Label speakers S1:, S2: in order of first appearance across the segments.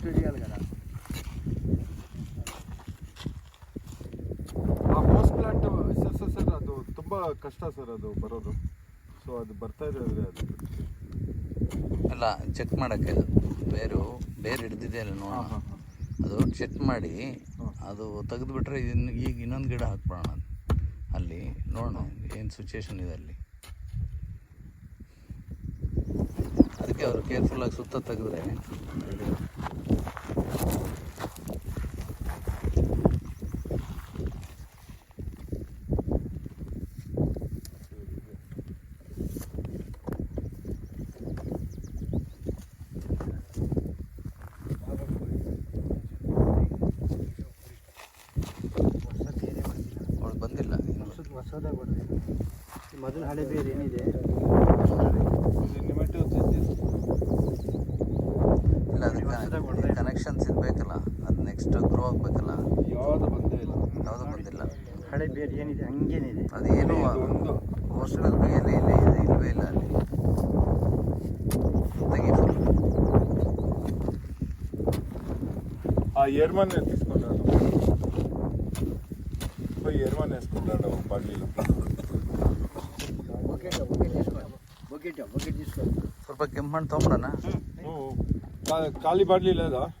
S1: స్టూడియోలు కదా
S2: ಆ host plant sir sir sir ಅದು ತುಂಬ ಕಷ್ಟ ಸರ್ ಅದು ಬರೋದು ಸೊ ಅದು ಬರ್ತಾ ಇದೆ ಅಂದರೆ ಅದು
S3: ಅಲ್ಲ ಚೆಕ್ ಮಾಡೋಕ್ಕೆ ಅದು ಬೇರು ಬೇರೆ ಹಿಡ್ದಿದೆ ಅಲ್ಲ ನೋಡೋಣ
S2: ಹಾಂ ಹಾಂ ಹಾಂ
S3: ಅದು ಚೆಕ್ ಮಾಡಿ ಅದು ತೆಗೆದುಬಿಟ್ರೆ ಇನ್ನು ಈಗ ಇನ್ನೊಂದು ಗಿಡ ಹಾಕ್ಬಿಡೋಣ ಅಲ್ಲಿ ನೋಡೋಣ ಏನು ಸಿಚುವೇಶನ್ ಇದೆ ಅಲ್ಲಿ ಅದಕ್ಕೆ ಅವರು ಕೇರ್ಫುಲ್ಲಾಗಿ ಸುತ್ತ ತೆಗೆದ್ರೆ
S1: ಹೊಸದಾಗಿ ಬರೋದಿಲ್ಲ ಮೊದಲು ಹಳೆ ಬೇರೆ ಏನಿದೆ
S3: ಹೋಗ್ಬೇಕಲ್ಲ
S2: ಯಾವುದು ಬಂದೇ ಇಲ್ಲ.
S3: ಬಂದಿಲ್ಲ?
S1: ಹಳೆ ಬೇರೆ ಏನಿದೆ? ಹಂಗೇನಿದೆ?
S2: ಅದೇನು ಒಂದು
S3: ವರ್ಷದ ಮೇಲೆ ಇಲ್ಲ ಇದೆ ಇಲ್ಲವೇ ಇಲ್ಲ ಅಲ್ಲಿ. ತೆಗಿ.
S1: ಆ ಏರ್ಮನ್
S3: ಸ್ವಲ್ಪ ಕೆಮ್ಮಣ್ಣ ಮಣ್ಣು
S2: ಖಾಲಿ ಬಾಡ್ಲಿಲ್ಲ
S1: ಇಲ್ಲ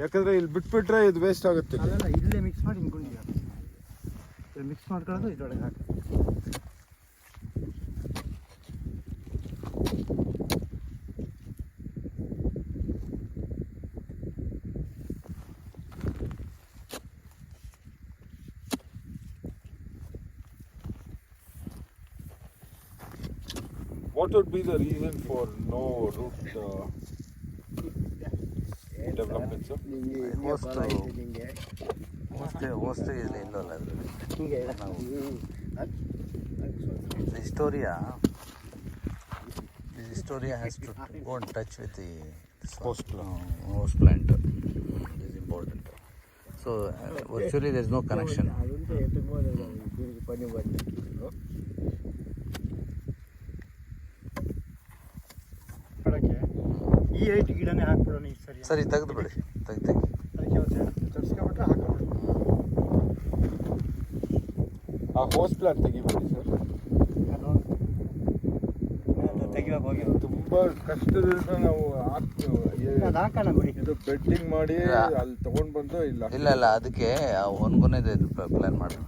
S2: ಯಾಕಂದ್ರೆ ಇಲ್ಲಿ ಬಿಟ್ಬಿಟ್ರೆ ಇದು ವೇಸ್ಟ್ ಆಗುತ್ತೆ ಇಲ್ಲಿ.
S1: ಅಲ್ಲ ಇಲ್ಲೇ ಮಿಕ್ಸ್ ಮಾಡಿ ಹಿಂಗೆ ಗುಂಡಿ ಹಾಕು ಇಲ್ಲಿ ಮಿಕ್ಸ್ ಮಾಡ್ಕೊಳ್ಳೋದು ಇದ್ರೊಳಗೆ ಹಾಕಿ
S2: What would be the reason for no root uh, development, sir?
S3: Host host host ಇಲ್ಲಿ ಇಲ್ಲಲ್ಲ ಅದರಲ್ಲಿ ನಾವು the historia the historia has to go in touch with the
S2: Host plant.
S3: uh, host plant it is important
S1: ಸರಿ
S3: ತೆಗೆದು ಬಿಡಿ. ತೆಗ್ದು ತೆಗಿ.
S2: ಆ ಹೋಸ್ಟ್ ಪ್ಲಾನ್ ತೆಗಿಬೇಡಿ ಸರ್.
S1: ತೆಗಿವಾಗ ಹೋಗಿ
S2: ತುಂಬಾ ಕಷ್ಟದಿಂದ ನಾವು ಹಾಕ್ತೀವಿ.
S1: ಅದು
S2: ಇದು ಬೆಡ್ಡಿಂಗ್ ಮಾಡಿ. ಅಲ್ಲಿ ತಗೊಂಡ್ ಬಂದು ಇಲ್ಲ.
S3: ಇಲ್ಲ ಇಲ್ಲ ಅದಕ್ಕೆ ಒಂದ್ ಪ್ಲಾನ್ ಮಾಡೋಣ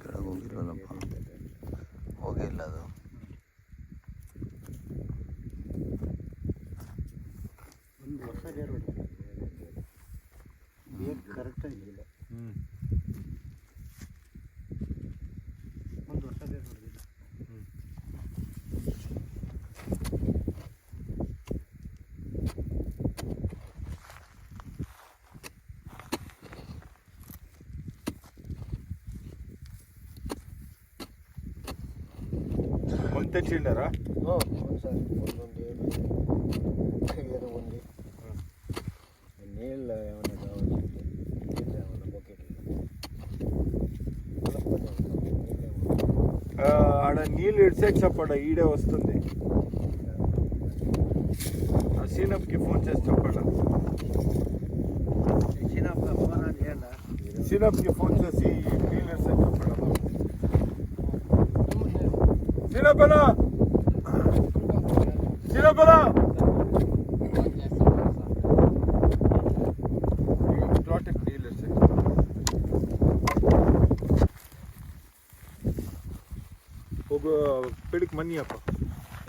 S3: ಕೆಳಗೆ ಹೋಗಿಲ್ವಲ್ಲಪ್ಪ ಹೋಗಿಲ್ಲ ಅದು
S1: ಒಂದು ವರ್ಷ ಬೇರೆ ಹೊಡಿಲ್ಲ ಬೇರೆ ಕರೆಕ್ಟಾಗಿ ಇಲ್ಲ
S2: ಹ್ಮ್.
S1: ಒಂದು ವರ್ಷ ಬೇಕು ಹೊಡೆದಿಲ್ಲ
S2: ಒಂದ್ ತೆಗ್ಸಿಂಡಾರಾ
S1: ಹ್ಞೂ ಒಂದು ಸರಿ ಒಂದೊಂದು ಏನು ಒಂದು. ನೀಲ್ಲ
S2: ఆడ నీళ్ళు ఇడిసే చెప్పాడ ఈడే వస్తుంది. ఆ సీనప్కి ఫోన్ చేసి చెప్పాడ. సీనప్కి ఫోన్ చేసి నీళ్ళు ఇడిసే చెప్పాడ సీనప్పనా సీనప్పనా ಬೆಳಗ್ಗೆ ಮನಿ ಅಪ್ಪ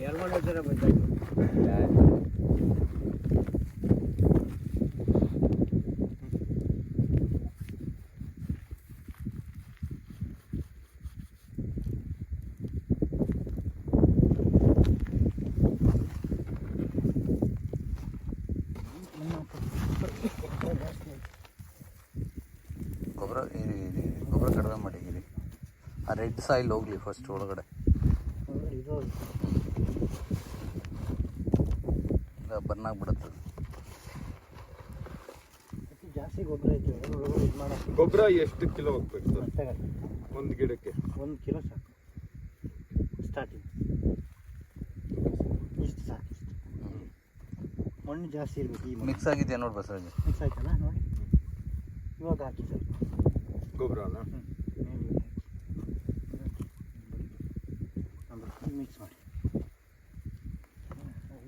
S4: ಎರಡು ಜನ ಬಂದಾಯ್ತು
S3: ಗೊಬ್ಬರ ಗೊಬ್ಬರ ಕಡಿಮೆ ಮಾಡಿದ್ದೀರಿ ಆ ರೆಡ್ ಸಾಯಿಲ್ ಹೋಗಲಿ ಫಸ್ಟ್ ಒಳಗಡೆ
S4: ಇದು
S3: ಇಲ್ಲ ಬರ್ನಾಗ್ಬಿಡುತ್ತೆ
S4: ಅತಿ ಜಾಸ್ತಿ ಗೊಬ್ಬರ ಐತೆ ಒಳಗಡೆ ಇದು ಮಾಡೋಕ್ಕೆ.
S2: ಗೊಬ್ಬರ ಎಷ್ಟು ಕಿಲೋ ಹೋಗ್ಬೇಕು ಸರ್? ಒಂದು ಗಿಡಕ್ಕೆ?
S4: ಒಂದು ಕಿಲೋ ಸಾಕು. ಸ್ಟಾರ್ಟಿಂಗ್ ಇಷ್ಟು ಸಾಕು ಇಷ್ಟು. ಮಣ್ಣು ಜಾಸ್ತಿ ಇರಬೇಕು ಈ ಮಣ್ಣು.
S3: ಮಿಕ್ಸ್ ಆಗಿದೆಯಾ ನೋಡಿ ಸರ್?
S4: ಮಿಕ್ಸ್ ಆಯ್ತಲ್ಲ ನೋಡಿ. ಇವಾಗ ಹಾಕಿ ಸ್ವಲ್ಪ
S2: ಗೊಬ್ಬರನ
S4: ಮಿಕ್ಸ್ ಮಾಡಿ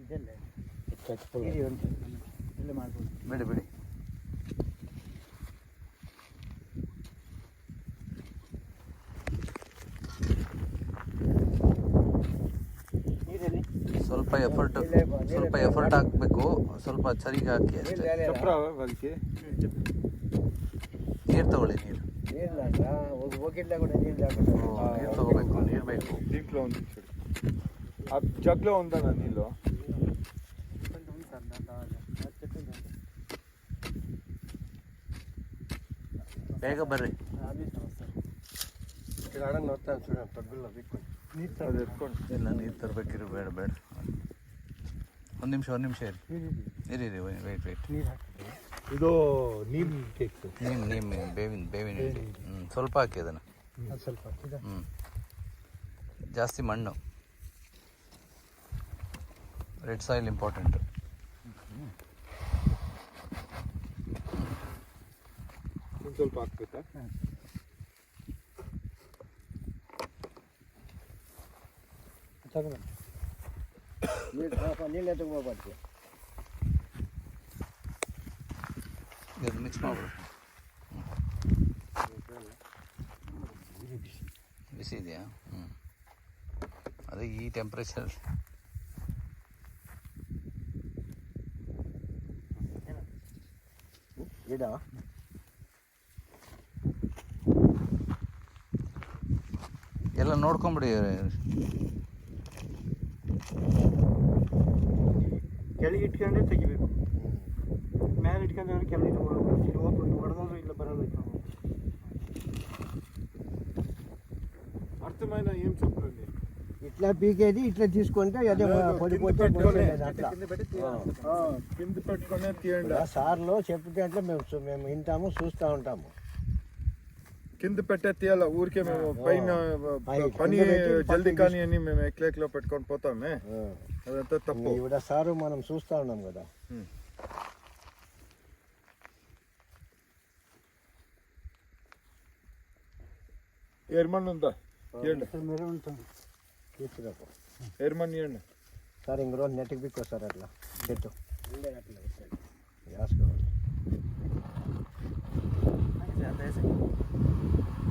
S4: ಇದೆಲ್ಲ ಆಯ್ತು ಫುಲ್
S3: ಬಿಡಿ ಬಿಡಿ. ಸ್ವಲ್ಪ ಎಫರ್ಟ್ ಸ್ವಲ್ಪ ಎಫರ್ಟ್ ಹಾಕಬೇಕು. ಸ್ವಲ್ಪ ಚರಿಗೆ ಹಾಕಿ ಅಷ್ಟೇ. ನೀರು ತಗೊಳ್ಳಿ ನೀರು.
S4: ನೀರು
S3: ತಗೋಬೇಕು ನೀರು ಬೇಕು.
S2: ಜಗ್ಲೋ ಒಂದ ನಾನು
S3: ಬೇಗ ಬರ್ರಿ.
S4: ಗಾರ್ಡನ್ ನೋಡ್ತಾ ಅನ್ಸೋಣ ತಗ್ಗಿಲ್ಲ ಬಿಟ್ಕೊಂಡು ನೀರು
S2: ತರಬೇಕು ಇಟ್ಕೊಂಡು
S3: ಇಲ್ಲ ನೀರು ತರಬೇಕಿರು ಬೇಡ ಬೇಡ ಒಂದು ನಿಮಿಷ ಒಂದು ನಿಮಿಷ ಇರಿ. ಇರಿ ಇರಿ ವೈಟ್ ವೆಯ್ಟ್
S4: ನೀರು ಹಾಕಿ
S2: ಇದು ನೀಮ್ ಕೇಕ್
S3: ನೀಮ್ ನೀಮ್ ಬೇವಿನ ಬೇವಿನ ಹಿಡಿ. ಹ್ಞೂ ಸ್ವಲ್ಪ ಹಾಕಿ ಅದನ್ನು.
S4: ಅದು ಸ್ವಲ್ಪ
S3: ಹ್ಞೂ ಜಾಸ್ತಿ ಮಣ್ಣು. ರೆಡ್ ಸಾಯಿಲ್ ಇಂಪಾರ್ಟೆಂಟು
S2: ಸ್ವಲ್ಪ ಹಾಕ್ಬೇಕಾ
S4: ತಗೊಂಡು ನೀರು ಪಾಪ ನೀರೇ ತಗೋಬಾರ್ದು
S3: ಇದು ಮಿಕ್ಸ್ ಮಾಡ್ಬಿಡು ಬಿಸಿ ಇದೆಯಾ ಹ್ಞೂ ಅದೇ ಈ ಟೆಂಪ್ರೇಚರ್
S4: ಗಿಡ
S3: ನೋಡ್ಕೊಂಬಿಡಿ
S4: ಕೆಳಗೆ ಇಟ್ಕೊಂಡೇ ತೆಗಿಬೇಕು ಮೇಲೆ ಇಟ್ಕೊಂಡ್ರೆ ಕೆಳಗೆ ಇದು ಓಪನ್ ಹೊಡೆದ್ರೆ ಇಲ್ಲ ಬರಲ್ಲ ಇದು.
S2: అర్థమైన ఏం చెప్పండి
S4: ఇట్లా పీకేది ఇట్లా తీసుకుంటే అదే పడిపోతే పోతుంది అట్లా
S2: కింద పెట్టుకునే తీయండి
S4: ఆ సార్లు చెప్తే అంటే మేము చూ- మేము వింటాము చూస్తూ ఉంటాము
S2: కింద పెట్టే తీయాల ఊరికే మేము పైన
S4: పై-
S2: పని
S4: కింద పెట్టి
S2: జల్దీ
S4: పక్కన
S2: కానీ అని మేము ఎక్లేక్లో పెట్టుకొని పోతామే
S4: ఆ.
S2: అదంతా తప్పు
S4: ఈవిడ సారు మనం చూస్తూ ఉన్నాం కదా
S2: ఉమ్. ఎర్మన్ ఉందా ఇవ్వండి
S4: తీసుకురాపో
S2: ఎర్మన్ ఇవ్వండి
S4: సార్ ఇంక రోజు నెట్కి బిక్కు సార్ అట్లా చెట్టు వేసుకోవాలి
S2: పోయి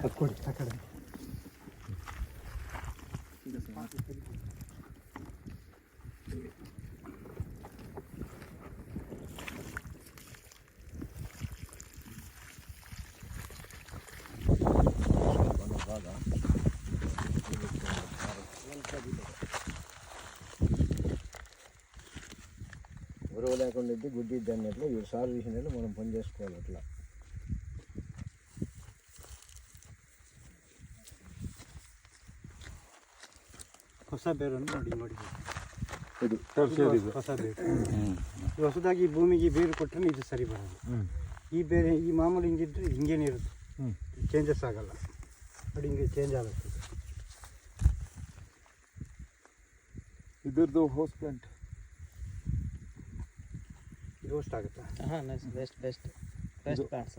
S4: తక్కువ అక్కడ గురువు లేకుండా గుడ్డి అట్లా ఏడు సార్ చేసినట్లు మనం పని చేసుకోవాలి అట్లా. ಹೊಸ ಬೇರನ್ನು ನೋಡಿ ನೋಡಿ.
S2: ಇದು ಟರ್ಷರಿ ಇದು.
S4: ಹೊಸ ಬೇರು. ಹೊಸದಾಗಿ ಭೂಮಿಗೆ ಬೇರು ಕೊಟ್ಟರೆ ಇದು ಸರಿ ಬರೋದು. ಈ ಬೇರೆ ಈ ಮಾಮೂಲಿ ಹಿಂಗಿದ್ರೆ ಹಿಂಗೇನೆ ಇರುತ್ತೆ. ಚೇಂಜಸ್ ಆಗಲ್ಲ. ನೋಡಿ ಹಿಂಗೆ ಚೇಂಜ್ ಆಗುತ್ತೆ.
S2: ಇದ್ರದ್ದು ಹೋಸ್ ಪ್ಲಾಂಟ್
S4: ಇದು ಅಷ್ಟು ಆಗುತ್ತಾ?
S5: ಹಾಂ ಬೆಸ್ಟ್ ಬೆಸ್ಟ್ ಬೆಸ್ಟ್ ಪ್ಲಾಂಟ್ಸ್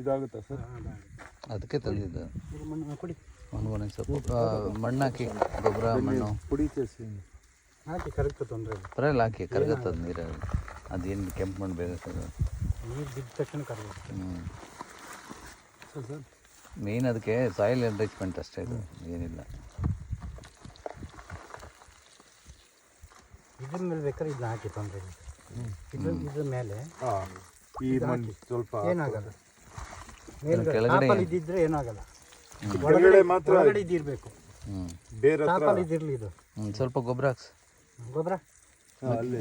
S2: ಇದಾಗುತ್ತಾ ಸರ್?
S3: ಅದಕ್ಕೆ ತಂದಿದ್ದು.
S4: ಮಣ್ಣು ಕೊಡಿ.
S3: ಸ್ವಲ್ಪ ಆ, ಮಣ್ಣು ಹಾಕಿ ಗೊಬ್ಬರ ಮಣ್ಣು.
S4: ಹಾಕಿ ಕರೆಕ್ಟ್ ತೊಂದರೆ
S3: ಪರವಾಗಿಲ್ಲ ಹಾಕಿ ಕರಗತ್ತದ ನೀರು. ಅದೇನು ಕೆಂಪು ಮಣ್ಣು ಬೇಕಾಗ್ತದೆ
S4: ನೀರು ಬಿದ್ದ ತಕ್ಷಣ ಕರಗುತ್ತೆ.
S3: ಹ್ಞೂ ಮೇಯ್ನ್ ಅದಕ್ಕೆ ಸಾಯಿಲ್ ಎನ್ರಿಚ್ಮೆಂಟ್ ಅಷ್ಟೇ ಇದು. ಏನಿಲ್ಲ.
S4: ಇದ್ರ ಮೇಲೆ ಬೇಕಾದ್ರೆ ಇದನ್ನ ಹಾಕಿ ತೊಂದರೆ ಇಲ್ಲ. ಇದ್ರ ಇದ್ರ ಮೇಲೆ
S2: ಹಾಂ ಈ ಮಣ್ಣು ಸ್ವಲ್ಪ
S4: ಏನಾಗಲ್ಲ. ಮೇಲ್ಗಡೆ ಇದ್ದಿದ್ರೆ ಏನಾಗಲ್ಲ.
S2: ಒಳಗಡೆ ಮಾತ್ರ
S4: ಇದಿರಬೇಕು
S2: ಬೇರೆ ಹತ್ರ
S4: ಇದಿರಲಿ ಇದು.
S3: ಸ್ವಲ್ಪ ಗೊಬ್ಬರ ಹಾಕ್ಸ್.
S4: ಗೊಬ್ಬರ?
S2: ಅಲ್ಲಿ.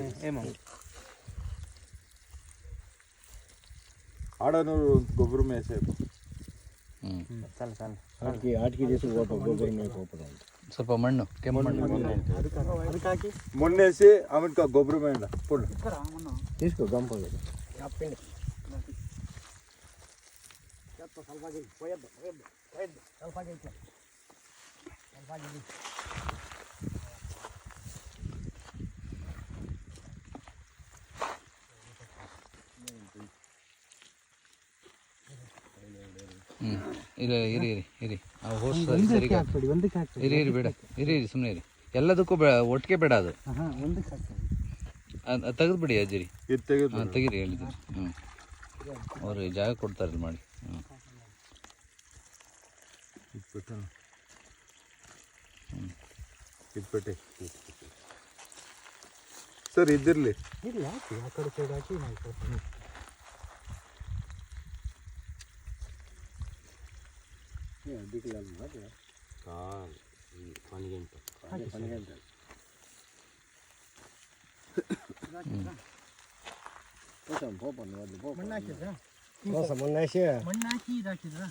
S2: ಆಡನೂರು ಗೊಬ್ಬರ ಮೇಸೆ
S5: ಹ್ಮ್.
S3: ಸ್ವಲ್ಪ ಮಣ್ಣು ಕೆಂಪು ಮಣ್ಣು
S4: ಅದಕ್ಕೆ
S2: ಆಮೇಲೆ ಗೊಬ್ಬರ ಮೇಣ ಸ್ವಲ್ಪ ಆಗೈತೆ
S1: ಸ್ವಲ್ಪ ಆಗಿದೆ
S3: ಹ್ಞೂ ಇಲ್ಲ ಇರಿ ಇರಿ ಇರಿ
S4: ಸರಿ
S3: ಇರಿ ಇರಿ ಬೇಡ. ಇರಿ ಇರಿ ಸುಮ್ಮನೆ ಇರಿ. ಎಲ್ಲದಕ್ಕೂ ಬೇ ಒಟ್ಟಿಗೆ ಬೇಡ ಅದು. ತೆಗೆದುಬಿಡಿ ಅಜ್ಜಿರಿ.
S2: ತೆಗೆದು
S3: ಹಾಂ ತೆಗೀರಿ ಹೇಳಿದ್ರು. ಹ್ಞೂ ಅವ್ರಿಗೆ ಜಾಗ ಕೊಡ್ತಾರಲ್ಲ ಮಾಡಿ.
S2: పెట్టాను ఇది పెట్టే ಸರ್ ಇದಿರ್ಲಿ
S4: ಇಲ್ಲ ಹಾಕಿ ಆ ಕಡೆ ಸೈಡ್ ಹಾಕಿ ನಾವು ಕೊಡ್ತೀವಿ. ಮಣ್ಣು ಹಾಕಿದ್ರಾ
S1: ಮೊನ್ನೆ
S4: ಮಣ್ಣು ಹಾಕಿ ಇದು ಹಾಕಿದ್ರಾ